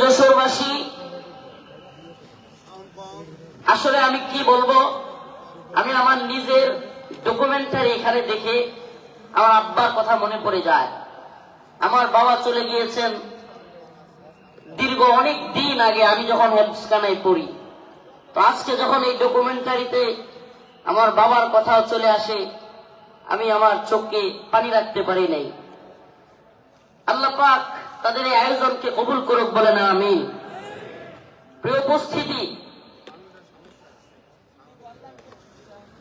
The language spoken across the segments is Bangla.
যশোরবাসী আসলে আমি কি বলব? আমি আমার নিজের ডকুমেন্টারি এখানে দেখে আমার আব্বার কথা মনে পড়ে যায়। আমার বাবা চলে গিয়েছেন দীর্ঘ অনেক দিন আগে, আমি যখন হেফসখানায় পড়ি। তো আজকে যখন এই ডকুমেন্টারিতে আমার বাবার কথাও চলে আসে, আমি আমার চোখকে পানি রাখতে পারি নাই। আল্লাহ পাক তাদের এই আয়োজনকে কবুল করুক বলে না আমি প্রিয় উপস্থিতি,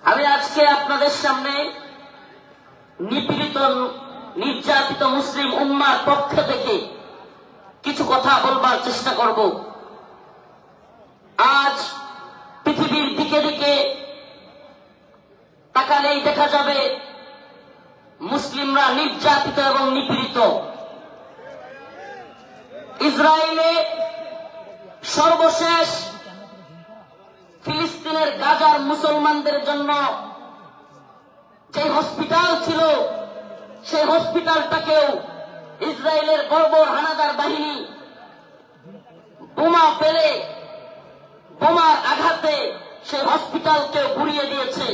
আমি আজকে আপনাদের সামনে নিপীড়িত, নির্যাতিত মুসলিম উম্মার পক্ষ থেকে কিছু কথা বলবার চেষ্টা করব। আজ পৃথিবীর দিকে দিকে তাকালেই দেখা যাবে মুসলিমরা নির্যাতিত এবং নিপীড়িত। ইসরায়েলে সর্বশেষ ফিলিস্তিনের গাজার মুসলমানদের জন্য যে হসপিটাল ছিল, সেই হসপিটালটাকেও ইসরায়েলের বর্বর হানাদার বাহিনী বোমা ফেলে, বোমার আঘাতে সেই হসপিটালকে ঘুরিয়ে দিয়েছে।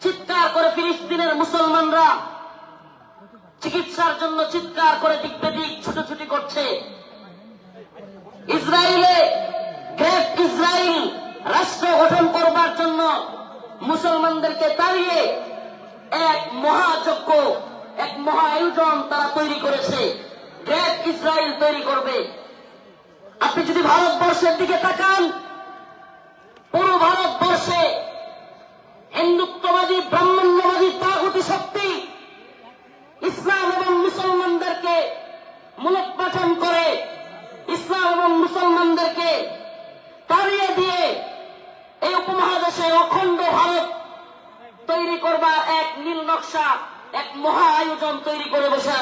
চিৎকার করে ফিলিস্তিনের মুসলমানরা চিকিৎসার জন্য চিৎকার করে দিক বেদিক ছুটোছুটি করছে। ইসরায়েলে গ্রেট ইসরায়েল রাষ্ট্র গঠন করবার জন্য মুসলমানদেরকে তাড়িয়ে এক মহাযজ্ঞ, এক মহা আয়োজন তারা তৈরি করেছে। গ্রেট ইসরায়েল তৈরি করবে। আপনি যদি ভারতবর্ষের দিকে তাকান, পুরো ভারতবর্ষে হিন্দুত্ববাদী, ব্রাহ্মণ্যবাদী, তাগুতি শক্তি ইসলাম এবং মুসলমানদেরকে মূলোৎপাটন করে, ইসলাম এবং মুসলমানদেরকে তাড়িয়ে দিয়ে এই উপমহাদেশে অখণ্ড ভারত তৈরি করবার এক নীল নকশা, এক মহা আয়োজন তৈরি করে বসে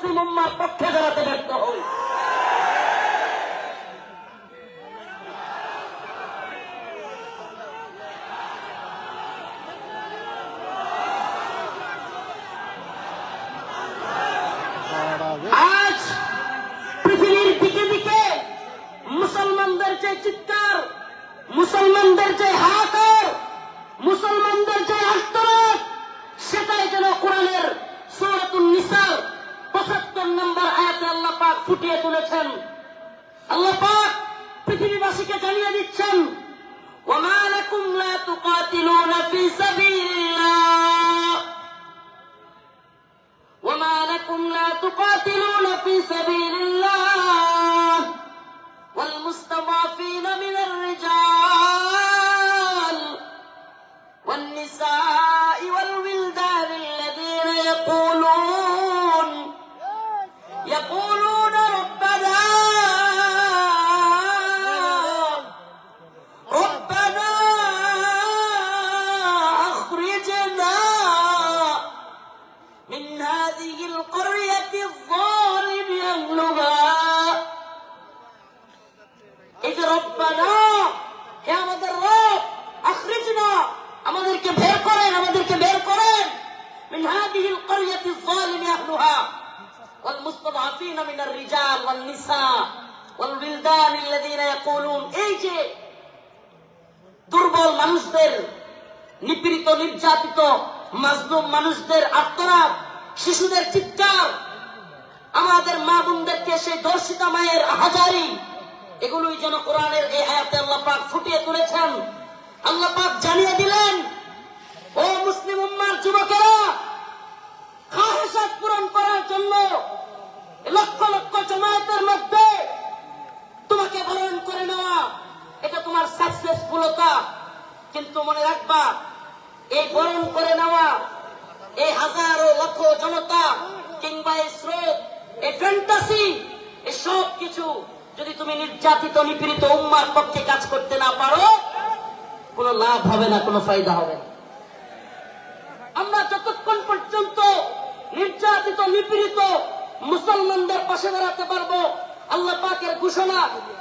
মুসলিম উম্মার পক্ষে দাঁড়াতে ব্যর্থ হই। ফুটিয়ে তুলেছেন আল্লাহ পাক পৃথিবীবাসীকে জানিয়ে দিচ্ছেন وما لكم لا تقاتلون في سبيل الله وما لكم لا تقاتلون في سبيل الله والمستضعفين من الرجال والنساء মানুষদের নিপীড়িত, নির্যাতিত, মাজলুম মানুষদের আত্মরাত শিশুদের চিৎকার, আমাদের মা বোনদেরকে সেই দর্শিতা মায়ের হাজারি, এগুলোই যেন কোরআনের এই আয়াতে আল্লাহ পাক ফুটিয়ে তুলেছেন। আল্লাহ পাক জানিয়ে দিলেন, ও মুসলিম উম্মার যুবকেরা খাহেসাত পূরণ করার জন্য লক্ষ লক্ষ জমায়েতের মধ্যে তোমাকে বরণ করে নেওয়া, এটা তোমার সাকসেসফুলতা কিন্তু মনে রাখবা, এই বরণ করে নেওয়া এই হাজারো লক্ষ জনতা কিংবা এই স্রোত, এই ফ্যান্টাসি এই সব কিছু যদি তুমি নির্যাতিত, নিপীড়িত উম্মার পক্ষে কাজ করতে না পারো, কোনো লাভ হবে না, কোনো ফায়দা হবে না। আমরা যতক্ষণ পর্যন্ত নির্যাতিত, নিপীড়িত মুসলমানদের পাশে দাঁড়াতে পারব, আল্লাহ পাকের ঘোষণা,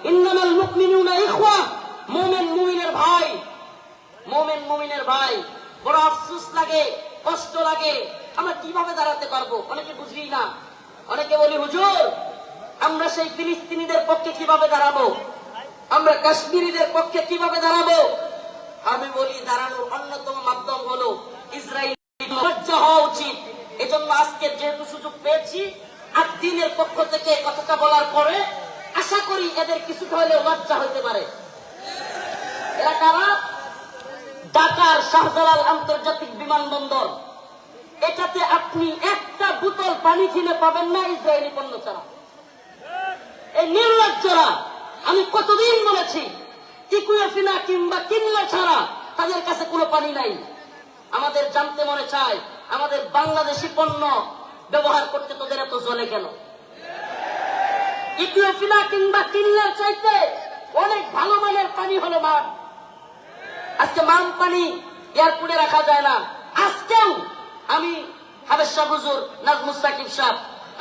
ইন্নামাল মুকমিনুনা ইখওয়া, মুমিন মুমিনের ভাই। মুমিন, মুমিনের ভাই, বড় আফসোস লাগে, কষ্ট লাগে। আমরা কীভাবে দাঁড়াতে পারব? অনেকে বুঝি না। অনেকে বলি, হুজুর, আমরা সেই ফিলিস্তিনিদের পক্ষে কীভাবে দাঁড়াবো? আমরা কাশ্মীরিদের পক্ষে কীভাবে দাঁড়াবো? আমি বলি, দাঁড়ানোর অন্যতম মাধ্যম হলো ইসরায়েল হওয়া উচিত। এজন্য আজকে যেহেতু সুযোগ পেয়েছি আর দিনের পক্ষ থেকে কথাটা বলার পরে আশা করি এদের কিছুটা হলেও লজ্জা হইতে পারে। এরা কারা? ঢাকার শাহজালাল আন্তর্জাতিক বিমানবন্দর। এটাতে আপনি একটা বোতল পানি কিনে পাবেন না ইসরায়েলি পণ্য ছাড়া। এই নির্লজ্জরা আমি কতদিন বলেছি ইকুয়েফিনা কিংবা কিনলে ছাড়া তাদের কাছে কোনো পানি নাই। আমাদের জানতে মনে চায়, আমাদের বাংলাদেশি পণ্য ব্যবহার করতে তোদের এত জলে কেন? ইকুয়েফিনা কিংবা কিনলের চাইতে অনেক ভালো মানের পানি হলো মান। আজকে মান পানি এয়ারপোর্টে রাখা যায় না। আজকেও আমি হাবেশ শাহ হুজুর নাজমুস সাকিব সাহ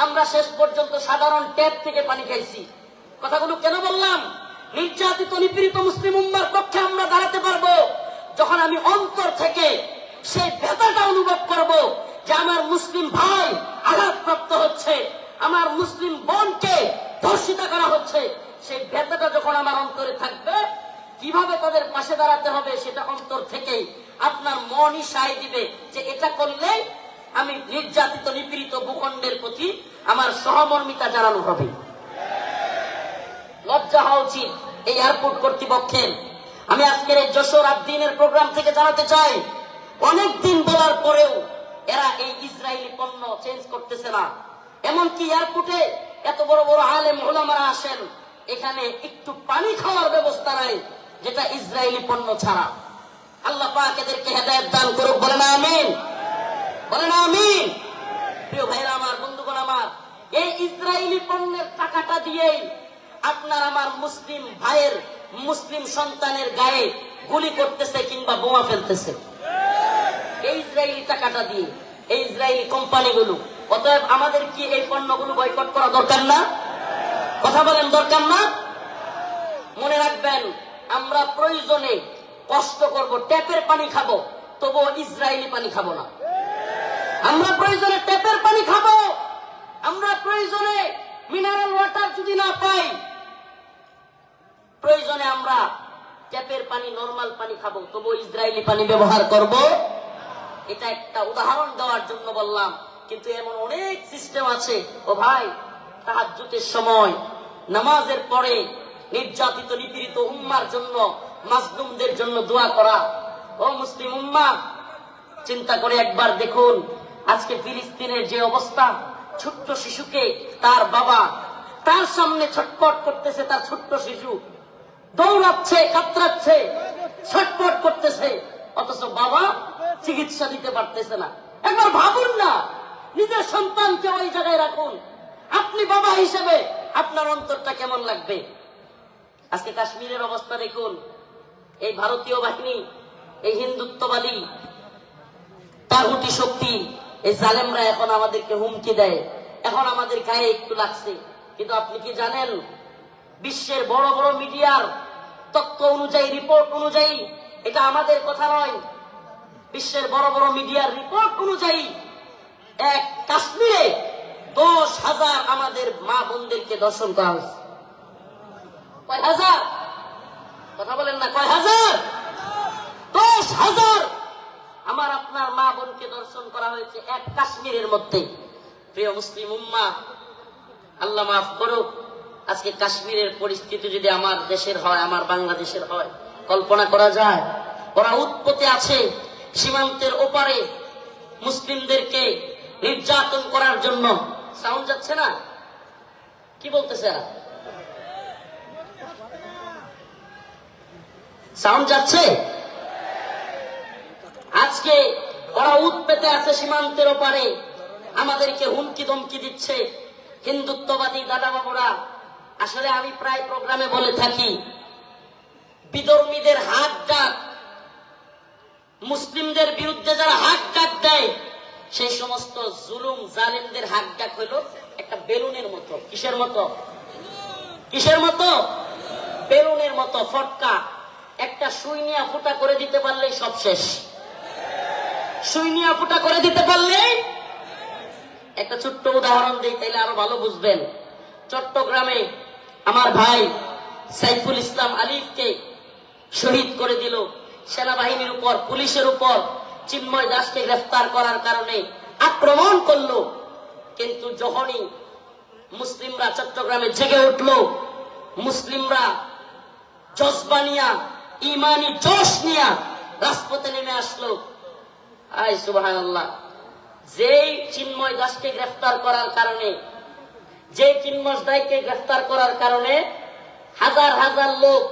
আমরা শেষ পর্যন্ত সাধারণ ট্যাপ থেকে পানি খাইছি। কথাগুলো কেন বললাম? নির্যাতিত, নিপীড়িত মুসলিম উম্মার পক্ষে আমরা দাঁড়াতে পারব। যখন আমি অন্তর থেকে সেই ব্যথাটা অনুভব করব যে আমার মুসলিম ভাই আঘাতপ্রাপ্ত হচ্ছে, আমার মুসলিম বোনকে ধর্ষিতা করা হচ্ছে, সেই ব্যথাটা যখন আমার অন্তরে থাকবে কীভাবে তাদের পাশে দাঁড়াতে হবে সেটা অন্তর থেকেই আপনার মনই সায় দিবে যে এটা করলে আমি নির্যাতিত, নিপীড়িত ভূখণ্ডের প্রতি আমার সহমর্মিতা জানানো হবে। লজ্জা হওয়া উচিত এই এয়ারপোর্ট কর্তৃপক্ষের। আমি আজকের এই যশোর আদিনের প্রোগ্রাম থেকে জানাতে চাই অনেক দিন বলার পরেও এরা এই ইসরায়েলি পণ্য চেঞ্জ করতেছে না। এমনকি এয়ারপোর্টে এত বড় বড় আলেম মহলামারা আসেন, এখানে একটু পানি খাওয়ার ব্যবস্থা নাই। যেটা ইসরায়েলি পণ্য ছাড়া। আল্লাহ পাক এদেরকে হেদায়ত দান করুক বলে না আমিন। বলে না আমিন। প্রিয় ভাইরা আমার, বন্ধুগণ আমার, এই ইসরায়েলি পণ্যের টাকাটা দিয়েই আপনার আমার মুসলিম ভাইয়ের মুসলিম সন্তানের গায়ে গুলি করতেছে কিংবা বোমা ফেলতেছে। এই ইসরায়েলি টাকাটা দিয়ে, এই ইসরায়েলি কোম্পানিগুলো, অতএব আমাদের কি এই পণ্যগুলো বয়কট করা দরকার না? কথা বলেন দরকার না? মনে রাখবেন আমরা প্রয়োজনে কষ্ট করব, ট্যাপের পানি খাব, তবুও ইসরায়েলি পানি খাব না। আমরা প্রয়োজনে ট্যাপের পানি খাব, আমরা প্রয়োজনে মিনারেল ওয়াটার যদি না পাই, প্রয়োজনে আমরা ট্যাপের পানি নরমাল পানি খাব তবু ইসরায়েলি পানি ব্যবহার করব। এটা একটা উদাহরণ দেওয়ার জন্য বললাম, কিন্তু এমন অনেক সিস্টেম আছে। ও ভাই, তাহাজ্জুদের সময়, নামাজের পরে নির্যাতিত, নিপীড়িত উম্মার জন্য, মাজলুমদের জন্য দোয়া করা। ও মুসলিম উম্মা, চিন্তা করে একবার দেখুন, আজকে ফিলিস্তিনের যে অবস্থা, ছোট্ট শিশুকে তার বাবা তার সামনে ছটপট করতেছে, তার ছোট্ট শিশু। দৌড়াচ্ছে, কাতরাচ্ছে, ছটপট করতেছে, অথচ বাবা চিকিৎসা দিতে পারতেছে না। একবার ভাবুন না, নিজের সন্তানকে ওই জায়গায় রাখুন। আপনি বাবা হিসেবে আপনার অন্তরটা কেমন লাগবে? আজকে কাশ্মীরের অবস্থা দেখুন। এই ভারতীয় বাহিনী, এই হিন্দুত্ববাদী তাগুতি শক্তি, এই জালেমরা এখন আমাদেরকে হুমকি দেয়। এখন আমাদের গায়ে একটু লাগছে। কিন্তু আপনি কি জানেন, বিশ্বের বড় বড় মিডিয়ার তথ্য অনুযায়ী, রিপোর্ট অনুযায়ী, এটা আমাদের কথা নয়। বিশ্বের বড় বড় মিডিয়ার রিপোর্ট অনুযায়ী, এক কাশ্মীরে দশ হাজার আমাদের মা বোনদেরকে দর্শন করা হয়েছে। কয় হাজার? কথা বলেন না, কয় হাজার? দশ হাজার! আমার আপনার মা বোনকে দর্শন করা হয়েছে এক কাশ্মীরের মধ্যে। প্রিয় মুসলিম উম্মা, আল্লাহ মাফ করুক, আজকে কাশ্মীরের পরিস্থিতি যদি আমার দেশের হয়, আমার বাংলাদেশের হয়, কল্পনা করা যায়, ওরা উৎপত্তি আছে সীমান্তের ওপারে মুসলিমদেরকে নির্যাতন করার জন্য। সাউন্ড যাচ্ছে না? কি বলতেছে এরা? সাউন্ড যাচ্ছে? আজকে ওরা উৎপেতে আছে সীমান্তের ওপারে। আমাদেরকে হুমকি ধমকি দিচ্ছে হিন্দুত্ববাদী দাদা বাবুরা আসলে আমি প্রায় প্রোগ্রামে বলে থাকি, বিধর্মীদের হাত ডাক মুসলিমদের বিরুদ্ধে যারা হাত ডাক দেয়, সেই সমস্ত জুলুম জালিমদের হাত ডাক হইল একটা বেলুনের মতো। কিসের মতো? কিসের মতো? বেলুনের মতো, ফটকা। একটা সুই নিয়ে ফুটা করে দিতে পারলেই সব শেষ। সুই নিয়ে ফুটা করে দিতে পারলেই একটা ছোট্ট উদাহরণ দিই, তাইলে আরও ভালো বুঝবেন। চট্টগ্রামে আমার ভাই সাইফুল ইসলাম আলিফকে শহীদ করে দিল। সেনাবাহিনীর উপর, পুলিশের উপর চিন্ময় দাসকে গ্রেফতার করার কারণে আক্রমণ করল। কিন্তু যখনই মুসলিমরা চট্টগ্রামে জেগে উঠল, মুসলিমরা জজবা নিয়া ইমানি জোশ নিয়া রাজপথে নেমে আসলো। আয় সুবাহ যেই চিন্ময় দাসকে গ্রেফতার করার কারণে যে চিন্ময় দাসকে গ্রেফতার করার কারণে হাজার হাজার লোক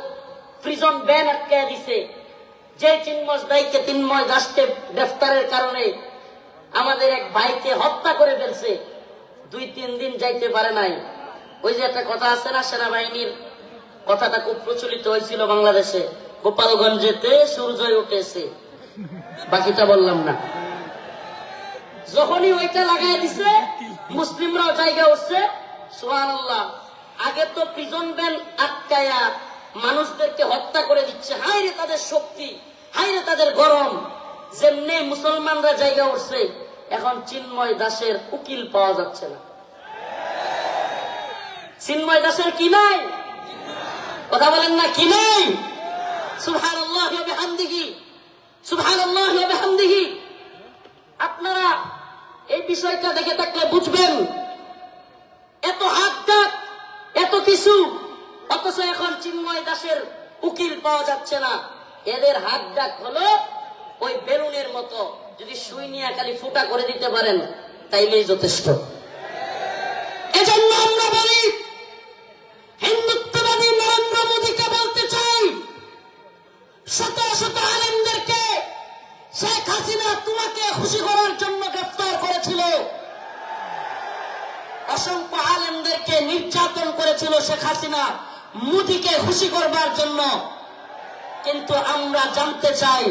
প্রিজন ব্যান আটকে দিছে যে চিন্ময় দাইকে তিনময় দাসকে গ্রেফতারের কারণে আমাদের এক ভাইকে হত্যা করে ফেলছে, দুই তিন দিন যাইতে পারে নাই। ওই যে একটা কথা আছে না সেনাবাহিনীর, কথাটা খুব প্রচলিত হয়েছিল বাংলাদেশে। গোপালগঞ্জেতে সূর্যই উঠেছে। বাকিটা বললাম না। যখনই ওইটা লাগাই দিছে, মুসলিমরাও জায়গা উঠছে। সোহান আগে তো প্রিজন ব্যান আটকায়া মানুষদেরকে হত্যা করে দিচ্ছে। হাই রে তাদের শক্তি হাই রে তাদের গরম। যেমনি মুসলমানরা জায়গা উঠছে, এখন চিন্ময় দাসের উকিল পাওয়া যাচ্ছে না। চিন্ময় দাসের কি নাই? কথা বলেন না, কি নাই? আপনারা এই বিষয়টা দেখে থাকলে বুঝবেন, এত হাত এত কিছু, অথচ এখন চিন্ময় দাসের উকিল পাওয়া যাচ্ছে না। এদের হাত ডাক হলো ওই বেলুনের মতো। যদি সুই নিয়ে খালি ফুটা করে দিতে পারেন, তাইলেই যথেষ্ট। এজন্য আমরা বলি নির্যাতন করেছিল শেখ হাসিনা, মোদীকে খুশি করবার জন্য। কিন্তু আমরা জানতে চাই,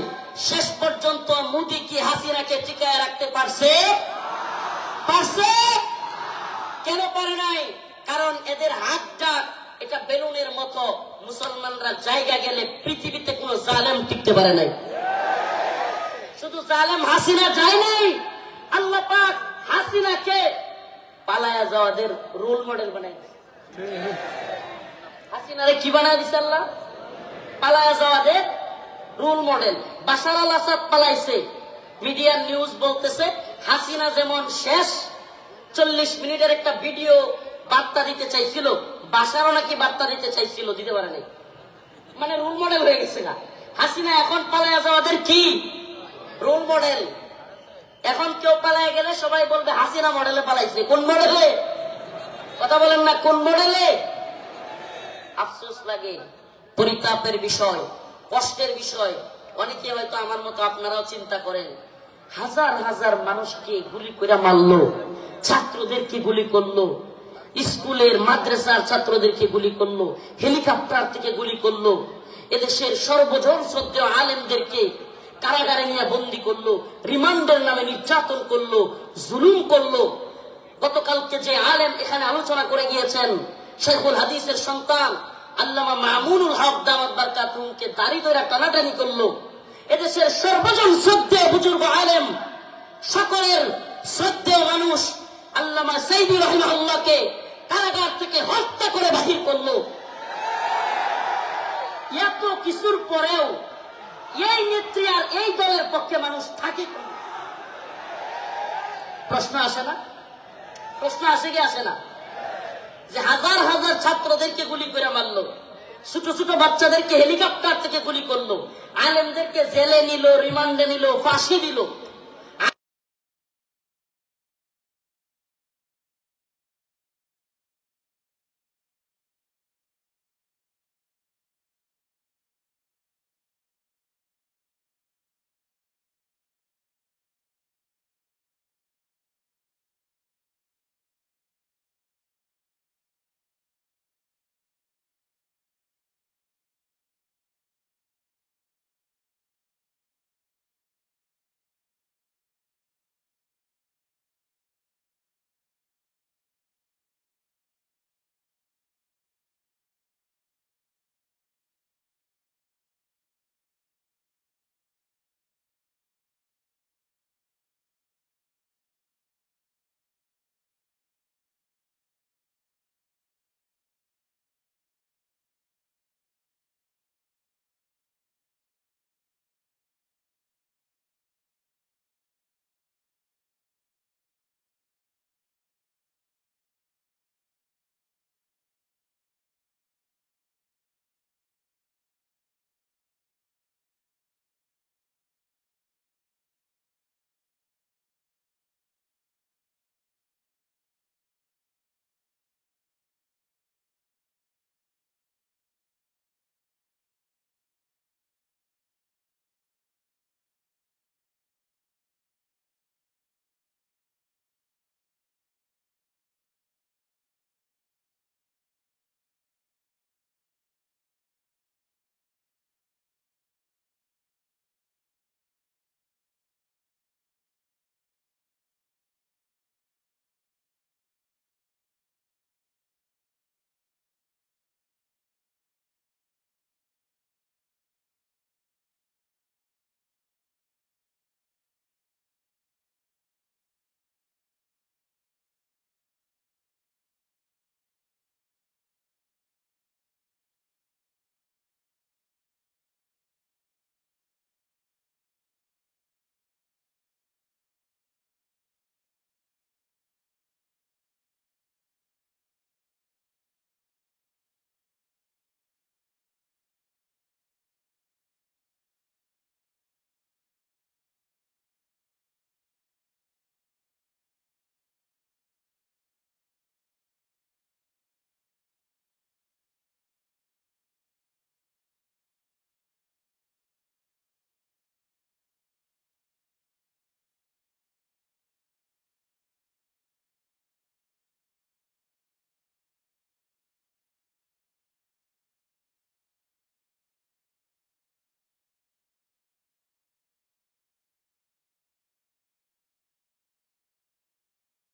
শেষ পর্যন্ত মোদী কি হাসিনাকে টিকায় রাখতে পারছে? পারছে? কেন পারে নাই? কারণ এদের হাতটা এটা বেলুনের মতো। মুসলমানরা জায়গা গেলে পৃথিবীতে কোনো জালেম টিকতে পারে নাই। শুধু জালেম হাসিনা যায় নাই, আল্লাহ পাক হাসিনাকে পালায়া যাওয়াদের রোল মডেল বানাই। হাসিনারে কি বানাই দিছে আল্লাহ? পালায়া যাওয়াদের role model Bashar al Assad পালাইছে। মিডিয়ার নিউজ বলতেছে, হাসিনা যেমন শেষ, চল্লিশ মিনিটের একটা ভিডিও বার্তা দিতে চাইছিল বাসারও নাকি বার্তা দিতে চাইছিল, দিতে পারে নাই। মানে রোল মডেল হয়ে গেছে না হাসিনা এখন পালায়া যাওয়াদের কি? রোল মডেল এখন কেউ পালায় গেলে সবাই বলবে, হাসিনা মডেলে পালাইছে। কোন মডেলে কথা বলেন না, কোন মডেলে আফসোস লাগে, পরিতাপের বিষয়, কষ্টের বিষয়। অনেকে হয়তো আমার মতো আপনারাও চিন্তা করেন, হাজার হাজার মানুষকে গুলি করে মারলো, ছাত্রদেরকে গুলি করল, স্কুলের, মাদ্রাসার ছাত্রদেরকে গুলি করল, হেলিকপ্টার থেকে গুলি করল, এদেশের সর্বজন শ্রদ্ধেয় আলেমদেরকে কারাগারে নিয়ে বন্দি করল, রিমান্ডের নামে নির্যাতন করল, জুলুম করল। গতকালকে যে আলেম এখানে আলোচনা করে গিয়েছেন, শেখুল হাদিসের সন্তান আল্লামা মামুনুল হক দামাত বারকাতুমকে দাড়ি ধরে টানাটানি করল। এদেশের সর্বজন শ্রদ্ধেয় বুজুর্গ আলেম, সকলের শ্রদ্ধেয় মানুষ আল্লামা সাইদুর রহমাল্লাহকে কারাগার থেকে হত্যা করে বাহির করল। এত কিছুর পরেও এই নেত্রী আর মানুষ থাকে? প্রশ্ন আসে না? প্রশ্ন আসে কি আসে না? যে হাজার হাজার ছাত্রদেরকে গুলি করে মারলো, ছোট ছোট বাচ্চাদেরকে হেলিকপ্টার থেকে গুলি করল, আলেমদেরকে জেলে নিল, রিমান্ডে নিল, ফাঁসি দিল।